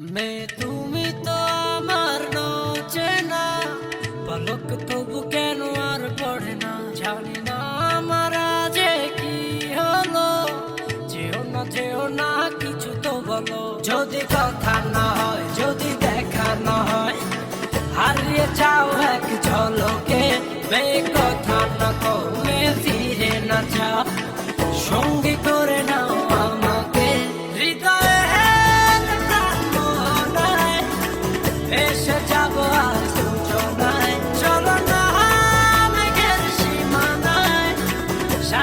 মে তুমি তো আমার চেনা পলক তবু কেন আর পড়ে না? জানি না আমার যে কি হলো। যেও না যেও না, কিছু তো বলো। যদি কথা না হয়, যদি দেখা না হয়, হারিয়ে যাও এক ঝলকে। বে কথা না কমে ফিরে না যাও। সঙ্গী করে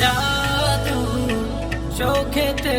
জাদু চোখেতে